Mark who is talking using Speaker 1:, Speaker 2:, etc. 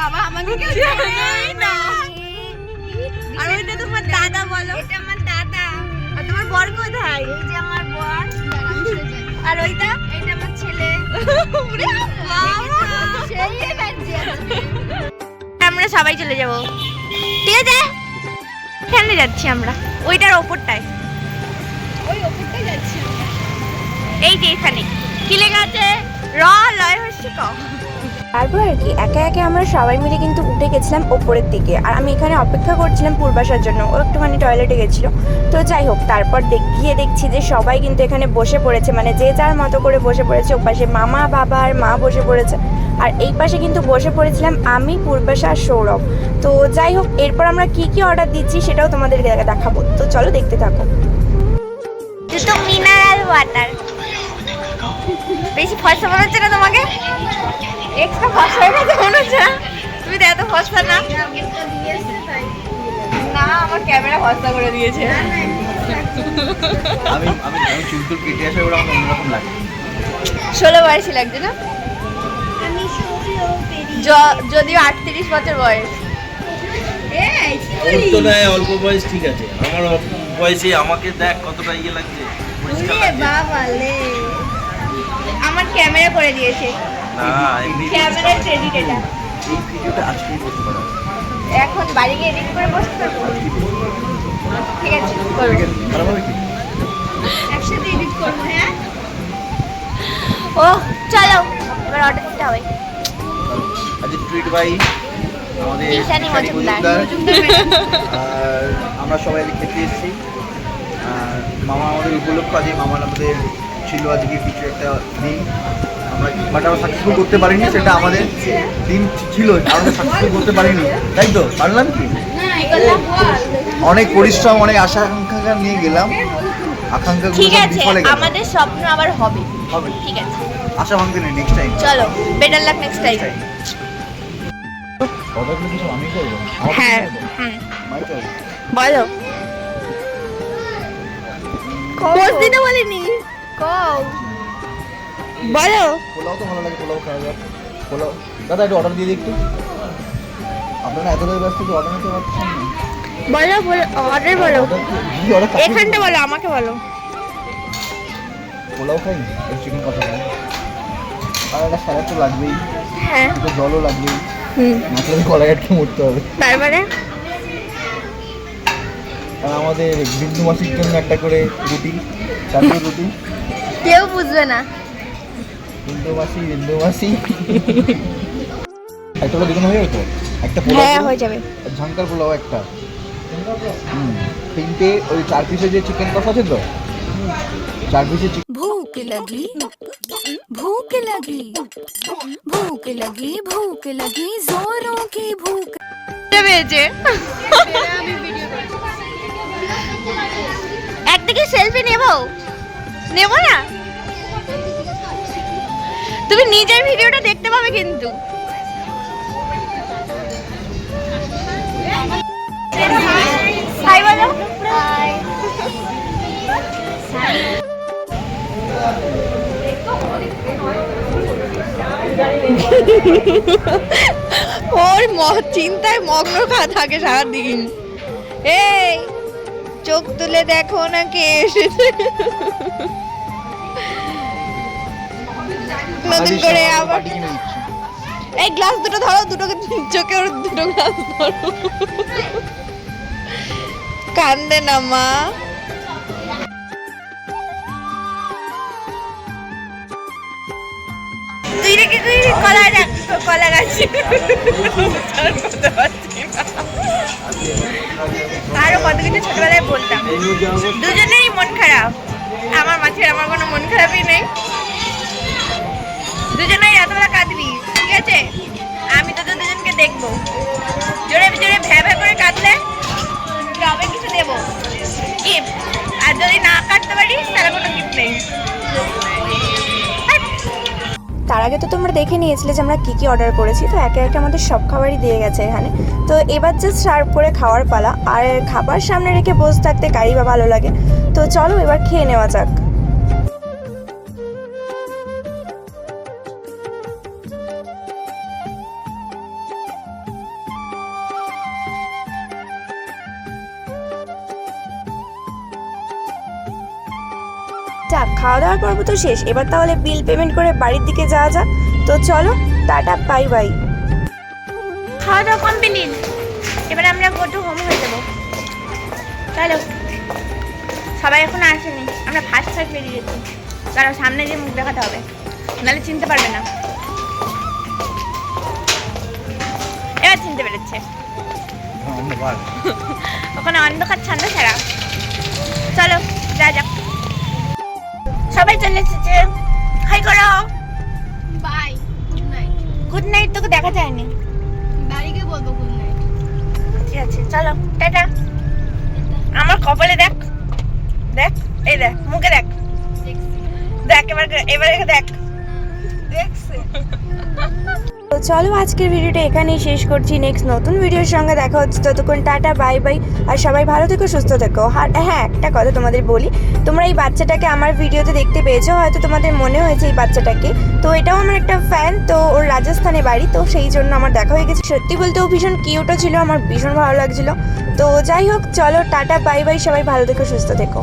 Speaker 1: বাবা আমাকে কেউ চেনেই না। আর ওইটা তোমার দাদা বলো।
Speaker 2: এটা আমার দাদা।
Speaker 1: আর তোমার বর কোথায়?
Speaker 2: এই যে আমার বর
Speaker 1: আর ওইটা?
Speaker 2: এটা আমার ছেলে।
Speaker 1: আমরা সবাই চলে যাব। ঠিক আছে? এখানে যাচ্ছি আমরা। ওইটার ওপরটায়।
Speaker 2: ওই ওপরটাই যাচ্ছি
Speaker 1: এই যে এখানে। কি লেখা আছে? র
Speaker 3: তারপর আর কি, একে একে আমরা সবাই মিলে কিন্তু উঠে গেছিলাম ওপরের দিকে। আর আমি এখানে অপেক্ষা করছিলাম পূর্বাসার জন্য, ও একটুখানি টয়লেটে গেছিল। তো যাই হোক, তারপর গিয়ে দেখছি যে সবাই কিন্তু এখানে বসে পড়েছে মানে যে যার মতো করে বসে পড়েছে, ওপাশে মামা, বাবা আর মা বসে পড়েছে। আর এই পাশে কিন্তু বসে পড়েছিলাম আমি, পূর্বাশা আর সৌরভ। তো যাই হোক, এরপর আমরা কি কি অর্ডার দিচ্ছি সেটাও তোমাদেরকে দেখাবো। তো চলো দেখতে থাকো।
Speaker 1: দুটো মিনারেল ওয়াটার বেশি ফসা মনে হচ্ছে না তোমাকে? এক্সট্রা ফসা হয়ে গেছে মনে হচ্ছে তুমি তো এত ফসা না। না আমার ক্যামেরা ফসা করে দিয়েছে।
Speaker 4: আমি আমি আমি চুলটুল কেটে আসে ওরা আমার অন্যরকম লাগে।
Speaker 1: ষোলো বয়সী লাগছে না? যদিও আটত্রিশ বছর বয়স।
Speaker 2: করিস?
Speaker 4: তুলনায় অল্প বয়স ঠিক আছে। আমার অল্প বয়সে আমাকে দেখ কতটা ইয়ে লাগছে।
Speaker 2: বাবা
Speaker 1: আমার ক্যামেরা করে দিয়েছে। এখন বাড়ি গিয়ে এডিট করে বসতে পারব ঠিক আছে
Speaker 2: একসাথে এডিট করব হ্যাঁ?
Speaker 1: ও চলো এবার অর্ডার দিতে হবে।
Speaker 4: আজ ট্রিট বাই আমাদের
Speaker 1: ঈশানী
Speaker 4: ঈশানী
Speaker 1: মজুমদার।
Speaker 4: মজুমদার। আর আমরা সবাই খেতে এসেছি। আর মামা আমাদের উপলক্ষ আছে মামার আমাদের ছিল আজকে কিছু একটা দিন। আমরা বাট আমরা সাকসেসফুল করতে পারিনি সেটা আমাদের দিন ছিল আমরা সাকসেসফুল করতে পারিনি। তাই তো? পারলাম কি? অনেক পরিশ্রম অনেক আশা আকাঙ্ক্ষা নিয়ে গেলাম। আকাঙ্ক্ষাগুলো
Speaker 1: ঠিক আছে আমাদের স্বপ্ন আবার হবে।
Speaker 4: হবে।
Speaker 1: ঠিক আছে।
Speaker 4: আশা ভাঙতে নেই নেক্সট টাইম
Speaker 1: চলো বেটার লাক নেক্সট টাইম
Speaker 4: অর্ডারগুলো কিছু আমি করব
Speaker 1: হ্যাঁ।
Speaker 4: চয়েস
Speaker 1: বলো। পোস্ট দিতে বলিনি। কও। বলো।
Speaker 4: পোলাও তো ভালো লাগে পোলাও খাওয়া যাক পোলাও দাদা একটু অর্ডার দিয়ে দিই একটু। আপনারা এতটাই ব্যস্ত যে অর্ডার নিতে পারছেন না?
Speaker 1: বলো বলো অর্ডার বলো। এখানটা বলো আমাকে বলো।
Speaker 4: পোলাও খাই? একটু চিকেন কষা খাই আর একটা স্যালাড তো লাগবেই।
Speaker 1: হ্যাঁ।
Speaker 4: একটু জলও লাগবেই।
Speaker 1: হুম।
Speaker 4: না করে কলাই মরতে হবে।
Speaker 1: তারপরে?
Speaker 4: আর আমাদের বিন্দু মাসির জন্য একটা করে রুটি চারটে রুটি।
Speaker 1: কেউ বুঝবে না।
Speaker 4: বিন্দুবাসী বিন্দুবাসী। একটা দুজন হ্যাঁ, হয়ে যাবে একটা
Speaker 1: হ্যাঁ হয়ে যাবে।
Speaker 4: ঝাঙ্কার পোলাও একটা। তিনটে ওই চার যে চিকেন কষা আছে তো? চার পিসের
Speaker 5: ভুক লাগি ভুক লাগি ভুক লাগি ভুক লাগি
Speaker 1: ভেজে একদিকে সেলফি নেব? নেব না? নিজের ভিডিওটা দেখতে পাবে কিন্তু। হাই বলো। ওর চিন্তায় মগ্ন থাকে সারাদিন। এই, চোখ তুলে দেখো না কে এসেছে। নতুন করে আবার এই গ্লাস দুটো ধরো দুটো চোখে ওর দুটো গ্লাস ধরো। কান্দে না মা। তুই রেখে তুই কলা কলা গাছ। আরও কত কিছু ছোটবেলায় বলতাম। দুজনেরই মন খারাপ। আমার মাছের আমার কোনো মন খারাপই নেই। দুজনেই রাতবেলা কাঁদবি, ঠিক আছে? আমি তোদের দুজনকে দেখব। জোরে জোরে, ভ্যা ভ্যা করে কাঁদলে তবে কিছু দেবো। গিফট আর যদি না কাটতে পারিস, তাহলে কোনো গিফট নেই।
Speaker 3: তার আগে তো তোমরা দেখে নিয়েছিলে যে আমরা কী কী অর্ডার করেছি, তো একে একে আমাদের সব খাবারই দিয়ে গেছে এখানে। তো এবার জাস্ট সার্ভ করে খাওয়ার পালা, আর খাবার সামনে রেখে বসে থাকতে কারি বা ভালো লাগে। তো চলো এবার খেয়ে নেওয়া যাক। যাক খাওয়া দাওয়ার পর্ব তো শেষ। এবার তাহলে বিল পেমেন্ট করে বাড়ির দিকে যাওয়া যাক। তো চলো টাটা বাই বাই
Speaker 1: খাওয়া দাওয়া কমপ্লিট এবার আমরা গো টু হোম হয়ে যাব। চলো। সবাই এখন আসেনি। আমরা ফার্স্ট ফার্স্ট বেরিয়ে গেছি। কারণ সামনে দিয়ে মুখ দেখাতে হবে। নাহলে চিনতে পারবে না। এবার চিনতে পেরেছে। ওখানে অন্ধকার ছন্দ ছাড়া। চলো যা যাক। সবাই চলে এসেছে। হাই করো।
Speaker 2: Bye good night
Speaker 1: good night তোকে দেখা যায়নি।
Speaker 2: বাড়িকে বলব গুড নাইট
Speaker 1: ঠিক আছে চলো টাটা। আমার কপালে দেখ। দেখ এই দেখ মুখে দেখ। দেখ এবার এবার দেখ। দেখছে।
Speaker 3: চলো আজকের ভিডিওটা এখানেই শেষ করছি। নেক্সট নতুন ভিডিওর সঙ্গে দেখা হচ্ছে। ততক্ষণ টাটা বাই বাই আর সবাই ভালো থেকো, সুস্থ থেকো। আর হ্যাঁ একটা কথা তোমাদের বলি। তোমরা এই বাচ্চাটাকে আমার ভিডিওতে দেখতে পেয়েছ, হয়তো তোমাদের মনে হয়েছে এই বাচ্চাটাকে। তো এটাও আমার একটা ফ্যান তো ওর রাজস্থানে বাড়ি, তো সেই জন্য আমার দেখা হয়ে গেছে। সত্যি বলতে ও ভীষণ কিউটও ছিল, আমার ভীষণ ভালো লাগছিল। তো যাই হোক, চলো, টাটা বাই বাই সবাই ভালো থেকো, সুস্থ থেকো।